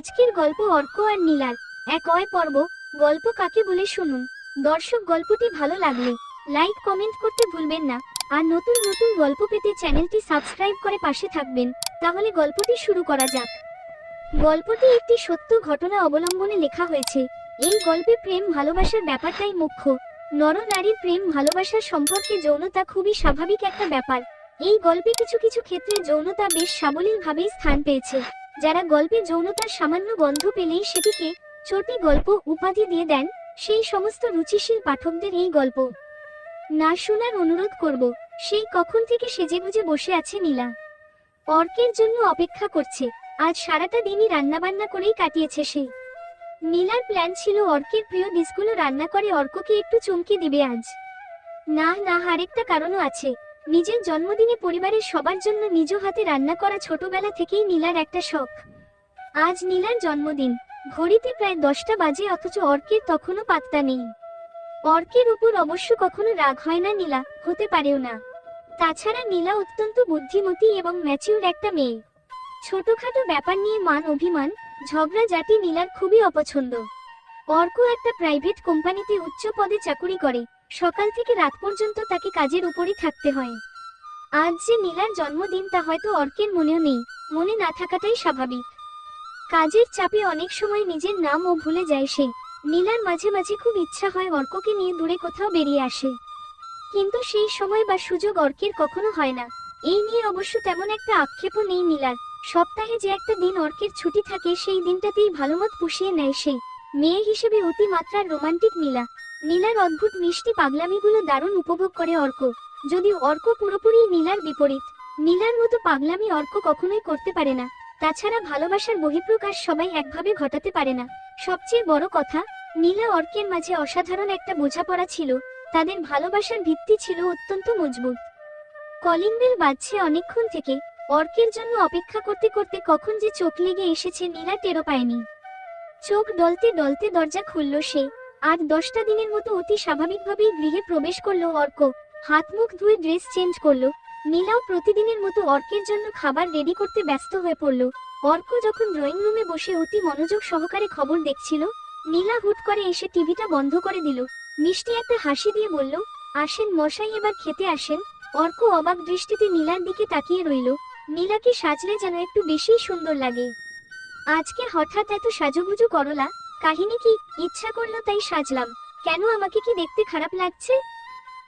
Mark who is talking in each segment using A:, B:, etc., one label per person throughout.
A: আজকের গল্প অর্ক আর নীলার। এক অয় পর্ব, গল্প কাকে বলে শুনুন। দর্শক, গল্পটি ভালো লাগলে লাইক, কমেন্ট করতে ভুলবেন না। আর নতুন নতুন গল্প পেতে চ্যানেলটি সাবস্ক্রাইব করে পাশে থাকবেন। তাহলে গল্পটি শুরু করা যাক। গল্পটি একটি সত্য ঘটনা অবলম্বনে লেখা হয়েছে। এই গল্পে প্রেম ভালোবাসার ব্যাপারটাই মুখ্য। নর নারীর প্রেম ভালোবাসার সম্পর্কে যৌনতা খুবই স্বাভাবিক একটা ব্যাপার। এই গল্পে কিছু কিছু ক্ষেত্রে যৌনতা বেশ সাবলীলভাবেই স্থান পেয়েছে। যারা গল্পে যৌনতার সামান্য গন্ধ পেলেই সেটিকে চটি গল্প উপাধি দিয়ে দেন, সেই সমস্ত রুচিশীল পাঠকদের এই গল্প। না শোনার অনুরোধ করব, সেই কখন থেকে সেজে সেজেগুজে বসে আছে নীলা। অর্কের জন্য অপেক্ষা করছে, আজ সারাটা দিনই রান্নাবান্না করেই কাটিয়েছে সে। নীলার প্ল্যান ছিল অর্কের প্রিয় ডিসগুলো রান্না করে অর্ককে একটু চমকে দিবে আজ। না না, আরেকটা কারণও আছে। নিজের জন্মদিনে পরিবারের সবার জন্য নিজ হাতে রান্না করা ছোটবেলা থেকেই নীলার একটা শখ। আজ নীলার জন্মদিন। ঘড়িতে প্রায় দশটা বাজে অথচ অর্কের তখনও পাত্তা নেই। অর্কের উপর অবশ্য কখনো রাগ হয় না নীলা, হতে পারেও না। তাছাড়া নীলা অত্যন্ত বুদ্ধিমতী এবং ম্যাচিউর একটা মেয়ে। ছোটখাটো ব্যাপার নিয়ে মান অভিমান, ঝগড়া জাতি নীলার খুবই অপছন্দ। অর্ক একটা প্রাইভেট কোম্পানিতে উচ্চ পদে চাকুরি করে। সকাল থেকে রাত পর্যন্ত তাকে কাজের উপরই থাকতে হয়। আজ যে নীলার জন্মদিন তা হয়তো অর্কের মনেও নেই, মনে না থাকাটাই স্বাভাবিক। কাজের চাপে অনেক সময় নিজের নামও ভুলে যায় সে। নীলার মাঝে মাঝে খুব ইচ্ছা হয় অর্ককে নিয়ে দূরে কোথাও বেরিয়ে আসে। কিন্তু সেই সময় বা সুযোগ অর্কের কখনো হয় না। এই নিয়ে অবশ্য তেমন একটা আক্ষেপও নেই নীলার। সপ্তাহে যে একটা দিন অর্কের ছুটি থাকে, সেই দিনটাতেই ভালোমত পুষিয়ে নেয় সে। মেয়ে হিসেবে অতিমাত্রার রোমান্টিক নীলা। নীলার অদ্ভুত মিষ্টি পাগলামিগুলো দারুণ উপভোগ করে অর্ক। যদিও অর্ক পুরোপুরি নীলার বিপরীত। নীলার মতো পাগলামি অর্ক কখনোই করতে পারে না। তাছাড়া ভালোবাসার বহিঃপ্রকাশ সবাই একভাবে ঘটাতে পারে না। সবচেয়ে বড় কথা, নীলা অর্কের মাঝে অসাধারণ একটা বোঝাপড়া ছিল। তাদের ভালোবাসার ভিত্তি ছিল অত্যন্ত মজবুত। কলিং বেল বাজছে অনেকক্ষণ থেকে। অর্কের জন্য অপেক্ষা করতে করতে কখন যে চোখ লেগে এসেছে নীলা টেরো পায়নি। চোখ ডলতে ডলতে দরজা খুলল সে। আর দশটা দিনের মতো অতি স্বাভাবিকভাবেই গৃহে প্রবেশ করল অর্ক। হাত মুখ ধুয়ে ড্রেস চেঞ্জ করল। নীলাও প্রতিদিনের মতো অর্কের জন্য খাবার রেডি করতে ব্যস্ত হয়ে পড়ল। অর্ক যখন ড্রয়িং রুমে বসে অতি মনোযোগ সহকারে খবর দেখছিল, নীলা হুট করে এসে টিভিটা বন্ধ করে দিল। মিষ্টি একটা হাসি দিয়ে বলল, আসেন মশাই, এবার খেতে আসেন। অর্ক অবাক দৃষ্টিতে নীলার দিকে তাকিয়ে রইল। নীলাকে সাজলে যেন একটু বেশি সুন্দর লাগে। আজকে হঠাৎ এত সাজুগুজু করলা কাহিনী কি? ইচ্ছা করল তাই সাজলাম। কেন আমাকে কি দেখতে খারাপ লাগছে?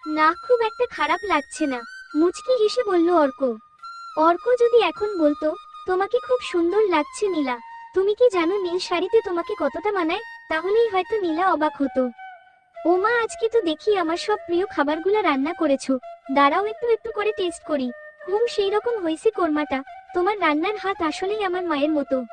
A: না, খুব একটা খারাপ লাগছে না। মুচকি হেসে বলল, অর্ক অর্ক যদি এখন বলতো, তোমাকে খুব সুন্দর লাগছে নীলা। তুমি কি জানো নীল শাড়িতে তোমাকে কতটা মানায়? তাহলেই হয়তো নীলা অবাক হতো। ওমা, আজকে তো দেখি আমার সব প্রিয় খাবারগুলো রান্না করেছ। দাঁড়াও, একটু একটু করে টেস্ট করি। হুম সেই রকম হয়েছে কোরমাটা। তোমার রান্নার হাত আসলেই আমার মায়ের মতো।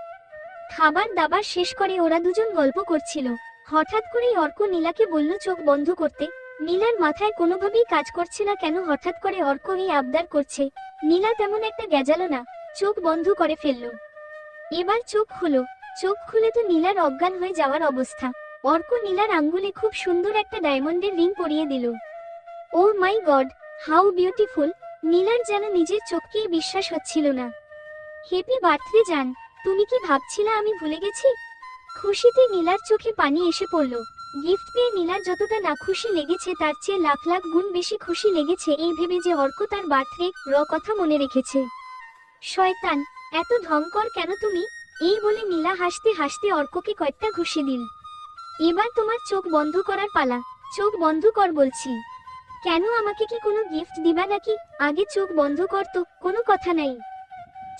A: খাবার দাবার শেষ করে ওরা দুজন গল্প করছিল। হঠাৎ করেই অর্ক নীলাকে বলল, চোখ বন্ধ করতে। নীলার মাথায় কোনোভাবেই কাজ করছে না কেন হঠাৎ করে অর্ক এই আবদার করছে। নীলা তেমন একটা গেজালো না, চোখ বন্ধ করে ফেলল। এবার চোখ খুলো। চোখ খুলে তো নীলার অজ্ঞান হয়ে যাওয়ার অবস্থা। অর্ক নীলার আঙ্গুলে খুব সুন্দর একটা ডায়মন্ডের রিং পরিয়ে দিল। Oh my god, how beautiful. নীলার যেন নিজের চোখকেই বিশ্বাস হচ্ছিল না। হ্যাপি বার্থডে, জান। তুমি কি ভাবছিলা আমি ভুলে গেছি? খুশিতে নীলার চোখে পানি এসে পড়ল। গিফট পেয়ে নীলার যতটা না খুশি লেগেছে তার চেয়ে লাখ লাখ গুণ বেশি খুশি লেগেছে এই ভেবে যে অর্ক তার বার্থডে র কথা মনে রেখেছে। শয়তান, এত ঢঙ্কর কেন তুমি? এই বলে নীলা হাসতে হাসতে অর্ককে কয়েকটা ঘুষি দিল। এবার তোমার চোখ বন্ধ করার পালা। চোখ বন্ধ কর বলছি। কেন আমাকে কি কোনো গিফট দিবা নাকি? আগে চোখ বন্ধ কর তো, কোনো কথা নাই।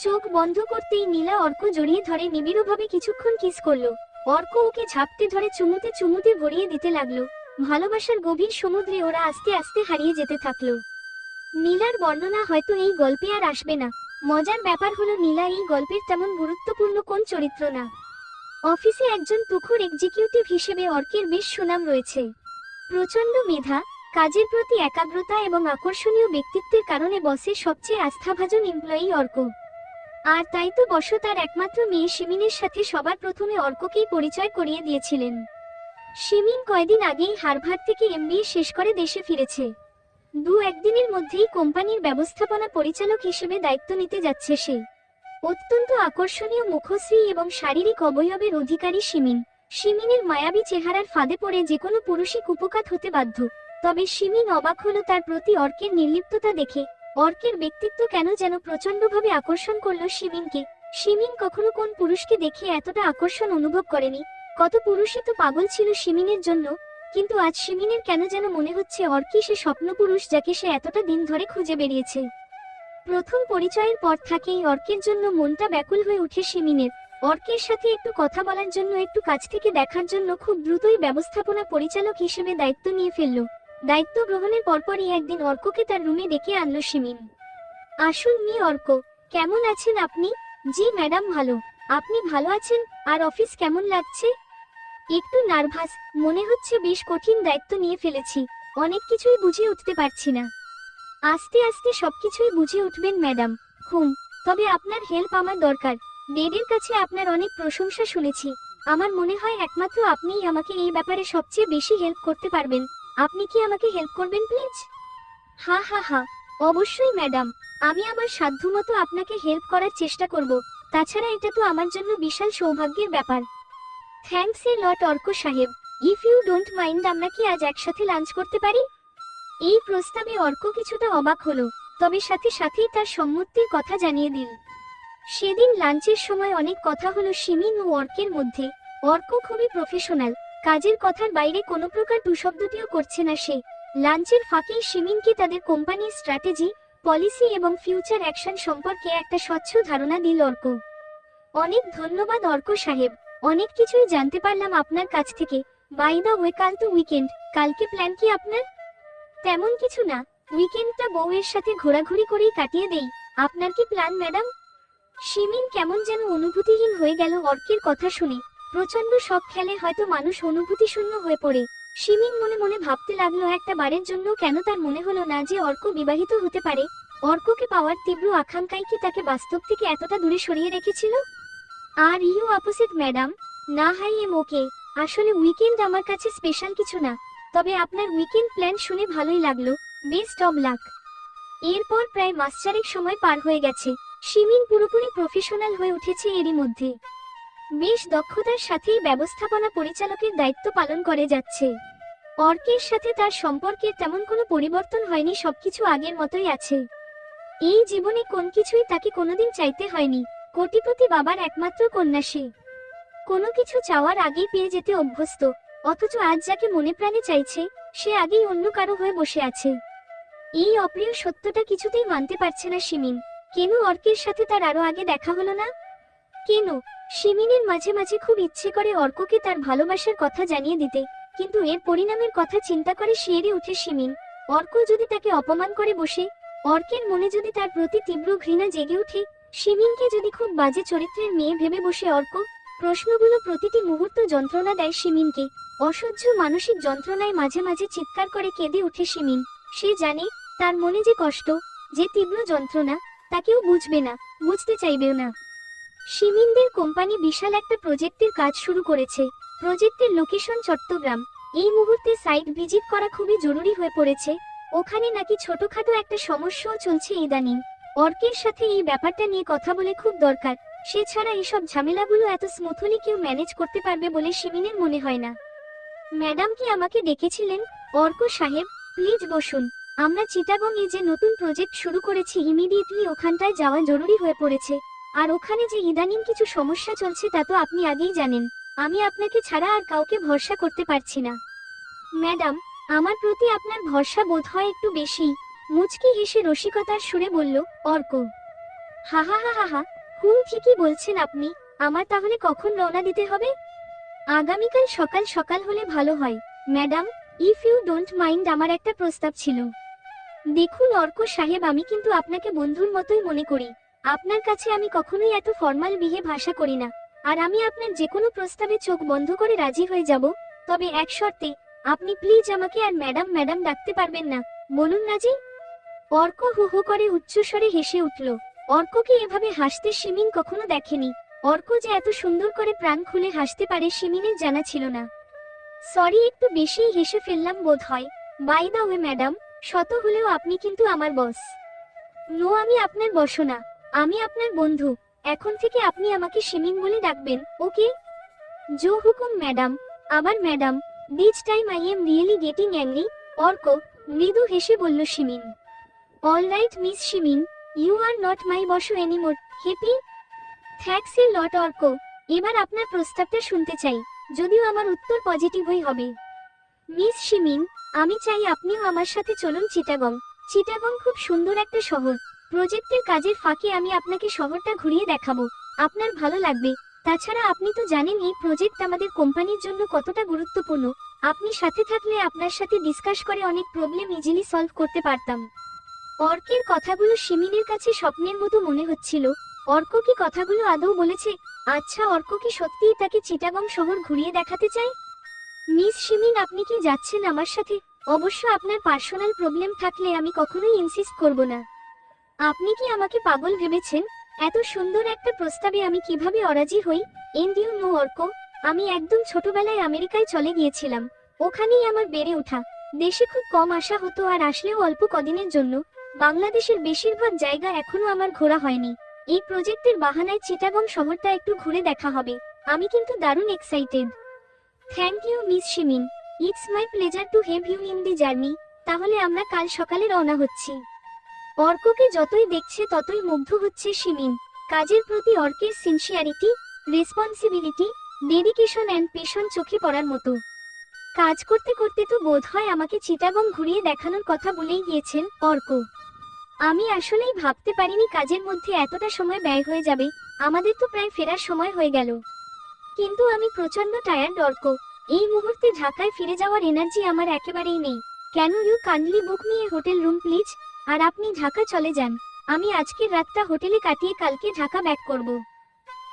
A: চোখ বন্ধ করতেই নীলা অর্ক জড়িয়ে ধরে নিবিড়ভাবে কিছুক্ষণ কিস করল। অর্ক ওকে ঝাপটে ধরে চুমুতে চুমুতে ভরিয়ে দিতে লাগল। ভালোবাসার গভীর সমুদ্রে ওরা আস্তে আস্তে হারিয়ে যেতে থাকল। নীলার বর্ণনা হয়তো এই গল্পে আর আসবে না। মজার ব্যাপার হলো নীলা এই গল্পের তেমন গুরুত্বপূর্ণ কোন চরিত্র না। অফিসে একজন তুখুর এক্সিকিউটিভ হিসেবে অর্কের বেশ সুনাম রয়েছে। প্রচণ্ড মেধা, কাজের প্রতি একাগ্রতা এবং আকর্ষণীয় ব্যক্তিত্বের কারণে বসের সবচেয়ে আস্থাভাজন এমপ্লয়ি অর্ক। আর তাই তো বস তার একমাত্র মেয়ে শিমিনের সাথে সবার প্রথমে অর্ককেই পরিচয় করিয়ে দিয়েছিলেন। শিমিন কয়দিন আগেই হারভার্ড থেকে এমবিএ শেষ করে দেশে ফিরেছে। দু একদিনের মধ্যেই কোম্পানির ব্যবস্থাপনা পরিচালক হিসেবে দায়িত্ব নিতে যাচ্ছে সে। অত্যন্ত আকর্ষণীয় মুখশ্রী এবং শারীরিক অবয়বের অধিকারী সিমিন সিমিনের মায়াবী চেহারার ফাঁদে পড়ে যে কোনো পুরুষই কুপকাত হতে বাধ্য। তবে সিমিন অবাক হলো তার প্রতি অর্কের নির্লিপ্ততা দেখে। অর্কের ব্যক্তিত্ব কেন যেন প্রচন্ডভাবে আকর্ষণ করল সিমিনকে শিমিন কখনো কোন পুরুষকে দেখে এতটা আকর্ষণ অনুভব করেনি। কত পুরুষই তো পাগল ছিল শিমিনের জন্য, কিন্তু আজ শিমিনের কেন যেন মনে হচ্ছে অর্কি সে স্বপ্নপুরুষ যাকে সে এতটা দিন ধরে খুঁজে বেরিয়েছে। প্রথম পরিচয়ের পর থেকেই অর্কের জন্য মনটা ব্যাকুল হয়ে উঠে শিমিনের অর্কের সাথে একটু কথা বলার জন্য, একটু কাছ থেকে দেখার জন্য খুব দ্রুতই ব্যবস্থাপনা পরিচালক হিসেবে দায়িত্ব নিয়ে ফেলল। দায়িত্ব গ্রহণের পরপরই একদিন অর্ককে তার রুমে ডেকে আনলো সিমিন আসুন মি অর্ক, কেমন আছেন আপনি? জি ম্যাডাম ভালো। আপনি ভালো আছেন? আর অফিস কেমন লাগছে? একটু নার্ভাস, মনে হচ্ছে বেশ কঠিন দায়িত্ব নিয়ে ফেলেছি। অনেক কিছুই বুঝে উঠতে পারছি না। আস্তে আস্তে সবকিছুই বুঝে উঠবেন ম্যাডাম। হুম তবে আপনার হেল্প আমার দরকার। ডেডের কাছে আপনার অনেক প্রশংসা শুনেছি। আমার মনে হয় একমাত্র আপনিই আমাকে এই ব্যাপারে সবচেয়ে বেশি হেল্প করতে পারবেন। আপনি কি আমাকে হেল্প করবেন প্লিজ হা হা হা। অবশ্যই ম্যাডাম আমি আমার সাধ্যমতো আপনাকে হেল্প করার চেষ্টা করব। তাছাড়া এটা তো আমার জন্য বিশাল সৌভাগ্যের ব্যাপার। থ্যাঙ্কস এ লট অর্ক সাহেব। ইফ ইউ ডোন্ট মাইন্ড আমরা কি আজ একসাথে লাঞ্চ করতে পারি? এই প্রস্তাবে অর্ক কিছুটা অবাক হলো, তবে সাথে সাথেই তার সম্মতির কথা জানিয়ে দিল। সেদিন লাঞ্চের সময় অনেক কথা হলো সিমিন ও অর্কের মধ্যে। অর্ক খুবই প্রফেশনাল কাজের কথার বাইরে কোনো প্রকার দুশব্দটিও করছে না সে। লাঞ্চের ফাঁকেই সিমিনকে তাদের কোম্পানির স্ট্র্যাটেজি, পলিসি এবং ফিউচার অ্যাকশন সম্পর্কে একটা স্বচ্ছ ধারণা দিল অর্ক। অনেক ধন্যবাদ অর্ক সাহেব। অনেক কিছুই জানতে পারলাম আপনার কাছ থেকে। বাই দা ওয়ে, কাল তো উইকেন্ড। কালকে প্ল্যান কি আপনার? তেমন কিছু না। উইকেন্ডটা বউয়ের সাথে ঘোরাঘুরি করেই কাটিয়ে দেই। আপনার কি প্ল্যান, ম্যাডাম? সিমিন কেমন যেন অনুভূতিহীন হয়ে গেল অর্কের কথা শুনে। প্রচণ্ড শখ খেলে হয়তো মানুষ অনুভূতি শূন্য হয়ে পড়ে। সিমিন মনে মনে ভাবতে লাগল, একটা বারের জন্য কেন তার মনে হলো না যে অর্ক বিবাহিত হতে পারে? অর্ককে পাওয়ার তীব্র আকাঙ্ক্ষাই কি তাকে বাস্তব থেকে এতটা দূরে সরিয়ে রেখেছিল? Are you opposite, madam. না হাই এম ওকে। আসলে উইকেন্ড আমার কাছে স্পেশাল কিছু না। তবে আপনার উইকেন্ড প্ল্যান শুনে ভালোই লাগল। Best of luck. এরপর প্রায় মাস চারেক সময় পার হয়ে গেছে। সিমিন পুরোপুরি প্রফেশনাল হয়ে উঠেছে এরই মধ্যে। বেশ দক্ষতার সাথেই ব্যবস্থাপনা পরিচালকের দায়িত্ব পালন করে যাচ্ছে। অর্কের সাথে তার সম্পর্কের তেমন কোনো পরিবর্তন হয়নি, সবকিছু আগের মতোই আছে। এই জীবনে কোন কিছুই তাকে কোনোদিন চাইতে হয়নি। কোটিপতি বাবার একমাত্র কন্যা সে। কোনো কিছু চাওয়ার আগেই পেয়ে যেতে অভ্যস্ত, অথচ আজ যাকে মনে প্রাণে চাইছে, সে আগেই অন্য কারও হয়ে বসে আছে। এই অপ্রিয় সত্যটা কিছুতেই মানতে পারছে না সিমিন কেন অর্কের সাথে তার আরও আগে দেখা হলো না? কেন? সিমিনের মাঝে মাঝে খুব ইচ্ছে করে অর্ককে তার ভালোবাসার কথা জানিয়ে দিতে, কিন্তু এর পরিণামের কথা চিন্তা করে শিয়েরে উঠে সিমিন অর্ক যদি তাকে অপমান করে বসে, অর্কের মনে যদি তার প্রতি তীব্র ঘৃণা জেগে ওঠে সিমিনকে যদি খুব বাজে চরিত্রের মেয়ে ভেবে বসে অর্ক, প্রশ্নগুলো প্রতিটি মুহূর্ত যন্ত্রণা দেয় সিমিনকে অসহ্য মানসিক যন্ত্রণায় মাঝে মাঝে চিৎকার করে কেঁদে ওঠে সিমিন সে জানে, তার মনে যে কষ্ট, যে তীব্র যন্ত্রণা তা কেউ বুঝবে না, বুঝতে চাইবেও না। সিমিনদের কোম্পানি বিশাল একটা প্রজেক্টের কাজ শুরু করেছে। প্রজেক্টের লোকেশন চট্টগ্রাম। এই মুহূর্তে সাইট ভিজিট করা খুবই জরুরি হয়ে পড়েছে। ওখানে নাকি ছোটখাটো একটা সমস্যাও চলছে ইদানিং। অর্কের সাথে এই ব্যাপারটা নিয়ে কথা বলে খুব দরকার। সে ছাড়া এসব ঝামেলাগুলো এত স্মুথলি কেউ ম্যানেজ করতে পারবে বলে সিমিনের মনে হয় না। ম্যাডাম কি আমাকে ডেকেছিলেন? অর্ক সাহেব প্লিজ বসুন। আমরা চিটাগং এ যে নতুন প্রজেক্ট শুরু করেছি ইমিডিয়েটলি ওখানটায় যাওয়া জরুরি হয়ে পড়েছে। আর ওখানে যে ইদানিং কিছু সমস্যা চলছে তা তো আপনি আগেই জানেন। আমি আপনাকে ছাড়া আর কাউকে ভরসা করতে পারছি না। ম্যাডাম, আমার প্রতি আপনার ভরসা বোধ হয় একটু বেশি। মুচকি হেসে রসিকতার সুরে বলল, অর্ক, হা হা হা হা হা, হুম, ঠিকই বলছেন আপনি। আমার তাহলে কখন রওনা দিতে হবে? আগামীকাল সকাল সকাল হলে ভালো হয়। Madam if you don't mind আমার একটা প্রস্তাব ছিল। দেখুন অর্ক সাহেব, আমি কিন্তু আপনাকে বন্ধুর মতোই মনে করি। আপনার কাছে আমি কখনোই এত ফর্মাল বিহে ভাষা করি না। আর আমি আপনার যে কোনো প্রস্তাবে চোখ বন্ধ করে রাজি হয়ে যাব। তবে এক শর্তে, আপনি প্লিজ আমাকে আর ম্যাডাম ম্যাডাম ডাকতে পারবেন না। বলুন না রাজি অর্ক হু হু করে উচ্চস্বরে হেসে উঠল। অর্ককে এভাবে হাসতে সিমিন কখনো দেখেনি। অর্ক যে এত সুন্দর করে প্রাণ খুলে হাসতে পারে সিমিনের জানা ছিল না। সরি, একটু বেশিই হেসে ফেললাম বোধ হয়। বাই দা ওয়ে ম্যাডাম শত হলেও আপনি কিন্তু আমার বস নো আমি আপনার বসো না। আমি আপনার বন্ধু। এখন থেকে আপনি আমাকে সিমিন বলে ডাকবেন, ওকে? জো হুকুম, ম্যাডাম। আবার madam this time I am really getting angry Arko, মৃদু হেসে বলল Simin all right miss Simin you are not my boss anymore happy thanks a lot Arko. এবার আপনার প্রস্তাবটা শুনতে চাই, যদিও আমার উত্তর পজিটিভই হবে। মিস সিমিন আমি চাই আপনিও আমার সাথে চলুন চিটাগং। চিটাগং খুব সুন্দর একটা শহর। প্রজেক্টের কাজের ফাঁকে আমি আপনাকে শহরটা ঘুরিয়ে দেখাবো। আপনার ভালো লাগবে। তাছাড়া আপনি তো জানেন এই প্রজেক্ট আমাদের কোম্পানির জন্য কতটা গুরুত্বপূর্ণ। আপনি সাথে থাকলে আপনার সাথে ডিসকাস করে অনেক প্রবলেম ইজিলি সলভ করতে পারতাম। অর্কের কথাগুলো সিমিনের কাছে স্বপ্নের মতো মনে হচ্ছিল। অর্ক কি কথাগুলো আদৌ বলেছে? আচ্ছা অর্ক কি সত্যিই তাকে চিটাগং শহর ঘুরিয়ে দেখাতে চাই মিস সিমিন আপনি কি যাচ্ছেন আমার সাথে? অবশ্য আপনার পার্সোনাল প্রবলেম থাকলে আমি কখনোই ইনসিস্ট করব না। আপনি কি আমাকে পাগল ভেবেছেন? এত সুন্দর একটা প্রস্তাবে আমি কীভাবে অরাজি হই? এন্ড ইউ নো অর্ক আমি একদম ছোটবেলায় আমেরিকায় চলে গিয়েছিলাম। ওখানেই আমার বেড়ে ওঠা। দেশে খুব কম আসা হতো আর আসলেও অল্প কদিনের জন্য। বাংলাদেশের বেশিরভাগ জায়গা এখনও আমার ঘোরা হয়নি। এই প্রজেক্টের বাহানায় চিটাগং শহরটা একটু ঘুরে দেখা হবে। আমি কিন্তু দারুণ excited thank you miss Shimin it's my pleasure to have you in the journey তাহলে আমরা কাল সকালে রওনা হচ্ছি। অর্ককে যতই দেখছে ততই মুগ্ধ হচ্ছে শিমিন কাজের প্রতি অর্কের sincerity responsibility dedication and passion চোখে পড়ার মতো। কাজ করতে করতে তো বোধ হয় আমাকে চিটাগং ঘুরিয়ে দেখানোর কথা বলেই গিয়েছেন অর্ক। আমি আসলেই ভাবতে পারিনি কাজের মধ্যে এতটা সময় ব্যয় হয়ে যাবে, আমাদের তো প্রায় ফেরার সময় হয়ে গেল। কিন্তু আমি প্রচণ্ড টায়ার্ড অর্ক। এই মুহূর্তে ঢাকায় ফিরে যাওয়ার এনার্জি আমার একেবারেই নেই। কেন ইউ কান্ডলি বুক নিয়ে হোটেল রুম প্লিজ আর আপনি ঢাকা চলে যান। আমি আজকের রাতটা হোটেলে কাটিয়ে কালকে ঢাকা ব্যাক করব।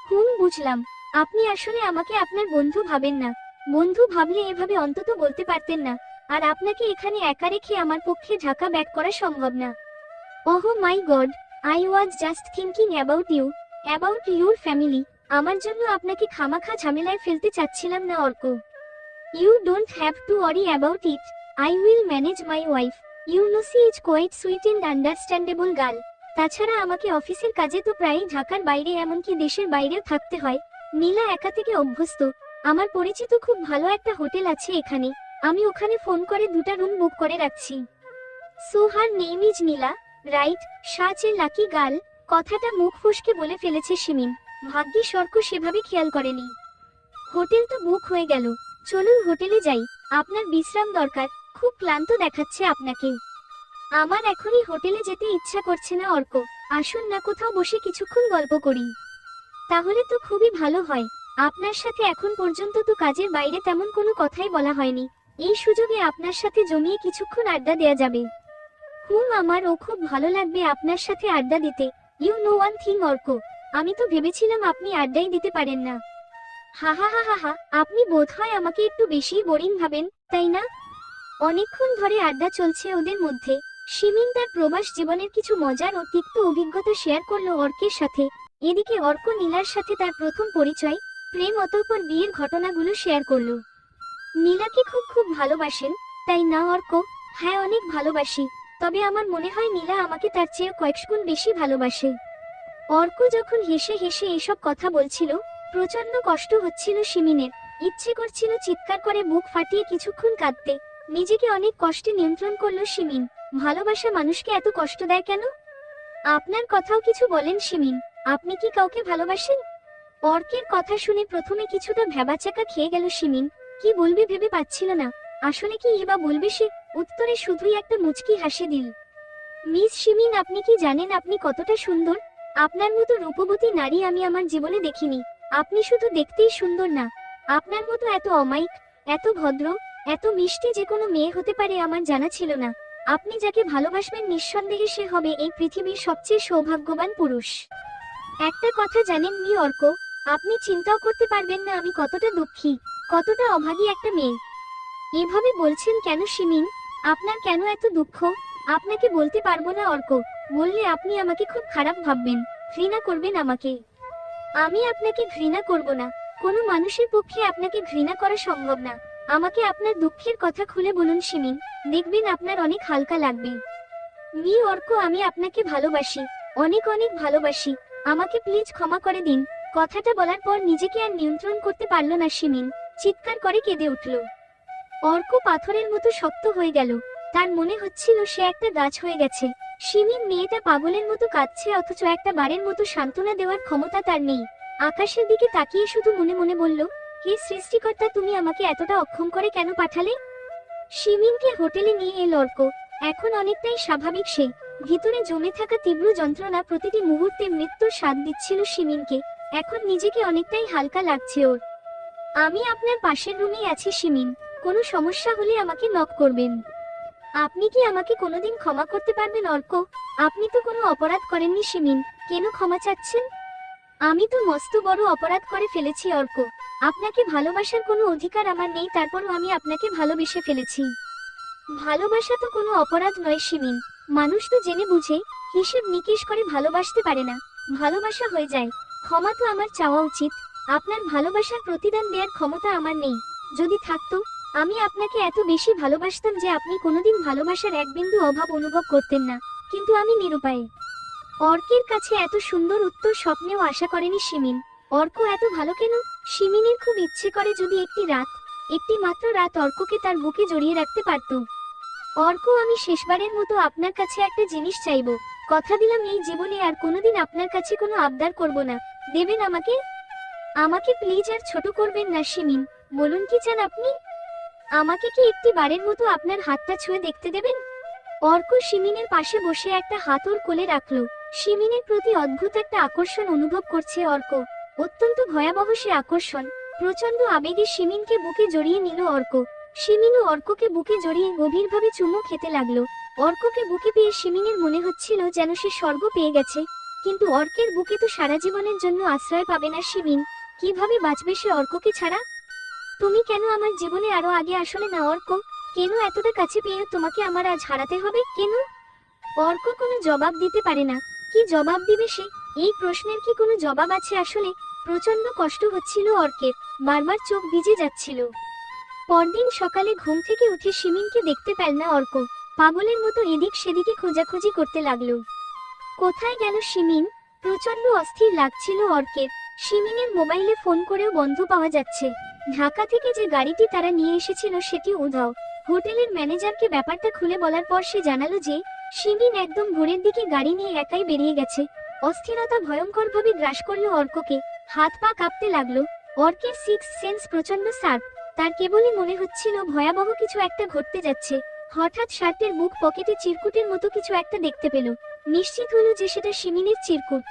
A: হুম, বুঝলাম। আপনি আসলে আমাকে আপনার বন্ধু ভাবেন না। বন্ধু ভাবলে এভাবে অন্তত বলতে পারতেন না। আর আপনাকে এখানে একা রেখে আমার পক্ষে ঢাকা ব্যাক করা সম্ভব না। ওহ my God, I was just thinking about you, about your family. আমার জন্য আপনাকে খামাখা ঝামেলায় ফেলতে চাচ্ছিলাম না, Arko. You don't have to worry about it. I will manage my wife. You know is quite sweet and understandable girl তাছাড়া আমাকে অফিসের কাজে তো প্রায়ই ঢাকার বাইরে এমনকি দেশের বাইরেও থাকতে হয়। নীলা একা থেকে অভ্যস্ত। আমার পরিচিত খুব ভালো একটা হোটেল আছে এখানে। আমি ওখানে ফোন করে দুটা রুম বুক করে রাখছি। So her name is Nila. Right such a lucky girl কথাটা মুখ ফুসকে বলে ফেলেছে সিমিন ভাগ্যি অর্ক সেভাবে খেয়াল করেনি। হোটেল তো বুক হয়ে গেল। চলুন হোটেলে যাই। আপনার বিশ্রাম দরকার। খুব ক্লান্ত দেখাচ্ছে আপনাকে। আমার এখনই হোটেলে যেতে ইচ্ছা করছে না, অর্ক। আসুন না কোথাও বসে কিছুক্ষণ গল্প করি। তাহলে তো খুবই ভালো হয়। আপনার সাথে এখন পর্যন্ত তো কাজের বাইরে তেমন কোনো কথাই বলা হয়নি। এই সুযোগে আপনার সাথে জমিয়ে কিছুক্ষণ আড্ডা দেয়া যাবে। হুম, আমার ও খুব ভালো লাগবে আপনার সাথে আড্ডা দিতে। You know one thing, Arko. আমি তো ভেবেছিলাম আপনি আড্ডাই দিতে পারেন না। হা হা হা হা আপনি বোধহয় আমাকে একটু বেশি বোরিং ভাবেন, তাই না? অনেকক্ষণ ধরে আড্ডা চলছে ওদের মধ্যে। শিমিন তার প্রবাস জীবনের কিছু মজার ও তিক্ত অভিজ্ঞতা শেয়ার করল অর্কের সাথে। এদিকে অর্ক নীলার সাথে তার প্রথম পরিচয়, প্রেম অতঃপর বিয়ের ঘটনাগুলো শেয়ার করল। নীলাকে খুব খুব ভালোবাসেন, তাই না অর্ক? হ্যাঁ অনেক ভালোবাসি, তবে আমার মনে হয় নীলা আমাকে তার চেয়ে কয়েকগুণ বেশি ভালোবাসে। অর্ক যখন হেসে হেসে এসব কথা বলছিল প্রচণ্ড কষ্ট হচ্ছিল সিমিনের ইচ্ছে করছিল চিৎকার করে বুক ফাটিয়ে কিছুক্ষণ কাঁদতে। নিজেকে অনেক কষ্টে নিয়ন্ত্রণ করল সিমিন ভালোবাসা মানুষকে এত কষ্ট দেয় কেন? আপনার কথাও কিছু বলেন সিমিন আপনি কি কাউকে ভালোবাসেন? অর্কের কথা শুনে প্রথমে কিছুটা ভেবাচাকা খেয়ে গেল সিমিন কি বলবে ভেবে পাচ্ছিল না। আসলে কি এবা বলবে সে? উত্তরে শুধুই একটা মুচকি হাসি দিল। মিস সিমিন আপনি কি জানেন আপনি কতটা সুন্দর? আপনার মতো রূপবতী নারী আমি আমার জীবনে দেখিনি। আপনি শুধু দেখতেই সুন্দর না। আপনার মতো এত অমায়িক, এত ভদ্র এত মিষ্টি যে কোনো মেয়ে হতে পারে আমার জানা ছিল না। আপনি যাকে ভালোবাসবেন নিঃসন্দেহে সে হবে এই পৃথিবীর সবচেয়ে সৌভাগ্যবান পুরুষ। একটা কথা জানেন মি অর্ক, আপনি চিন্তাও করতে পারবেন না আমি কতটা দুঃখী, কতটা অভাগী একটা মেয়ে। এভাবে বলছেন কেন সিমিন আপনার কেন এত দুঃখ? আপনাকে বলতে পারব না অর্ক, বললে আপনি আমাকে খুব খারাপ ভাববেন, ঘৃণা করবেন আমাকে। আমি আপনাকে ঘৃণা করব না, কোনো মানুষের পক্ষে আপনাকে ঘৃণা করা সম্ভব না। আমাকে আপনার দুঃখের কথা খুলে বলুন সিমিন দেখবেন আপনার অনেক হালকা লাগবে। মি অর্ক, আমি আপনাকে ভালোবাসি। অনেক অনেক ভালোবাসি। আমাকে প্লিজ ক্ষমা করে দিন। কথাটা বলার পর নিজেকে আর নিয়ন্ত্রণ করতে পারল না সিমিন চিৎকার করে কেঁদে উঠল। অর্ক পাথরের মতো শক্ত হয়ে গেল। তার মনে হচ্ছিল সে একটা গাছ হয়ে গেছে। সিমিন মেয়েটা পাগলের মতো কাঁদছে অথচ একটা বারের মতো সান্ত্বনা দেওয়ার ক্ষমতা তার নেই। আকাশের দিকে তাকিয়ে শুধু মনে মনে বলল হে সৃষ্টিকর্তা তুমি আমাকে এতটা অক্ষম করে কেন পাঠালে? সিমিনকে হোটেলে নিয়ে এল অর্ক এখন অনেকটাই স্বাভাবিক সে ভিতরে জমে থাকা তীব্র যন্ত্রণা প্রতিটি মুহূর্তে মৃত্যুর স্বাদ দিচ্ছিল সিমিনকে এখন নিজেকে অনেকটাই হালকা লাগছে ওর। আমি আপনার পাশের রুমেই আছি সিমিন কোনো সমস্যা হলে আমাকে নক করবেন। আপনি কি আমাকে কোনোদিন ক্ষমা করতে পারবেন, অর্ক? আপনি তো কোনো অপরাধ করেননি সিমিন কেন ক্ষমা চাচ্ছেন? আমি তো মস্ত বড় অপরাধ করে ফেলেছি, অর্ক। আপনাকে ভালোবাসার কোনো অধিকার আমার নেই, তারপরও আমি আপনাকে ভালোবেসে ফেলেছি। ভালোবাসা তো কোনো অপরাধ নয় সিমিন মানুষ তো জেনে বুঝে, হিসেব নিকেশ করে ভালোবাসতে পারে না। ভালোবাসা হয়ে যায়। ক্ষমা তো আমার চাওয়া উচিত। আপনার ভালোবাসার প্রতিদান দেওয়ার ক্ষমতা আমার নেই। যদি থাকতো, আমি আপনাকে এত বেশি ভালোবাসতাম যে আপনি কোনোদিন ভালোবাসার এক বিন্দু অভাব অনুভব করতেন না। কিন্তু আমি নিরুপায়। অর্কের কাছে এত সুন্দর উত্তর স্বপ্নেও আশা করেনি সিমিন অর্ক এত ভালো কেন? সিমিনের খুব ইচ্ছে করে যদি একটি রাত, একটি মাত্র রাত অর্ককে তার বুকে জড়িয়ে রাখতে পারত। অর্ক, আমি শেষবারের মতো আপনার কাছে একটা জিনিস চাইব। কথা দিলাম, এই জীবনে আর কোনোদিন আপনার কাছে কোনো আবদার করব না। দেবেন আমাকে? আমাকে প্লিজ আর ছোট করবেন না সিমিন বলুন কি চান আপনি? আমাকে কি একটি বারের মতো আপনার হাতটা ছুঁয়ে দেখতে দেবেন? অর্ক সিমিনের পাশে বসে একটা হাত ওর কোলে রাখল। সিমিনের প্রতি অদ্ভুত একটা আকর্ষণ অনুভব করছে অর্ক। অত্যন্ত ভয়াবহ সে আকর্ষণ। প্রচণ্ড আবেগে সিমিনকে বুকে জড়িয়ে নিল অর্ক। সিমিনও অর্ককে বুকে জড়িয়ে গভীরভাবে চুমু খেতে লাগল। অর্ককে বুকে পেয়ে সিমিনের মনে হচ্ছিল যেন সে স্বর্গ পেয়ে গেছে। কিন্তু অর্কের বুকে তো সারা জীবনের জন্য আশ্রয় পাবে না সিমিন কীভাবে বাঁচবে সে অর্ককে ছাড়া? তুমি কেন আমার জীবনে আরও আগে আসলে না, অর্ক? কেন এতটা কাছে পেয়ে তোমাকে আমার আজ হারাতে হবে? কেন? অর্ক কোনো জবাব দিতে পারে না। কি জবাব দিবে সে? এই প্রশ্নের কি কোনো জবাব আছে আসলে? প্রচণ্ড কষ্ট হচ্ছিল অর্কের। বারবার চোখ ভিজে যাচ্ছিল। পরদিন সকালে ঘুম থেকে উঠে সিমিনকে দেখতে পেল না অর্ক। পাগলের মতো এদিক সেদিকে খোঁজাখুঁজি করতে লাগল। কোথায় গেল সিমিন প্রচণ্ড অস্থির লাগছিল অর্কের। সিমিনের মোবাইলে ফোন করেও বন্ধ পাওয়া যাচ্ছে। ঢাকা থেকে যে গাড়িটি তারা নিয়ে এসেছিল সেটি উধাও। হোটেলের ম্যানেজারকে ব্যাপারটা খুলে বলার পর সে জানালো যে সিমিন একদম ভোরের দিকে গাড়ি নিয়ে একাই বেরিয়ে গেছে। অস্থিরতা ভয়ঙ্করভাবে গ্রাস করল অর্ককে। হাত পা কাঁপতে লাগল। অর্কের সিক্স সেন্স প্রচণ্ড সার্প তার কেবলই মনে হচ্ছিল ভয়াবহ কিছু একটা ঘটতে যাচ্ছে। হঠাৎ শার্টের বুক পকেটে চিরকুটের মতো কিছু একটা দেখতে পেল। নিশ্চিত হলো যে সেটা সিমিনের চিরকুট।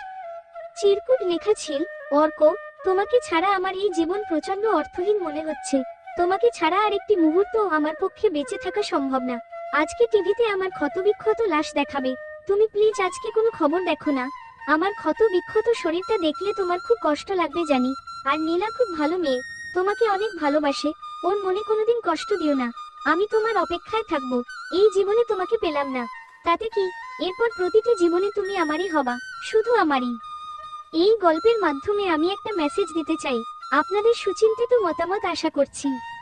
A: চিরকুট লেখা ছিল, অর্ক, তোমাকে ছাড়া আমার এই জীবন প্রচণ্ড অর্থহীন মনে হচ্ছে। তোমাকে ছাড়া আর একটি মুহূর্ত আমার পক্ষে বেঁচে থাকা সম্ভব না। আজকে টিভিতে আমার ক্ষতবিক্ষত লাশ দেখাবে। তুমি প্লিজ আজকে কোনো খবর দেখো না। আমার ক্ষত বিক্ষত শরীরটা দেখলে তোমার খুব কষ্ট লাগবে জানি। আর নীলা খুব ভালো মেয়ে। তোমাকে অনেক ভালোবাসে। ওর মনে কোনোদিন কষ্ট দিও না। আমি তোমার অপেক্ষায় থাকব। এই জীবনে তোমাকে পেলাম না। তাতে কি? এরপর প্রতিটি জীবনে তুমি আমারই হবা। শুধু আমারই। এই গল্পের মাধ্যমে আমি একটা মেসেজ দিতে চাই। আপনাদের সুচিন্তিত মতামত আশা করছি।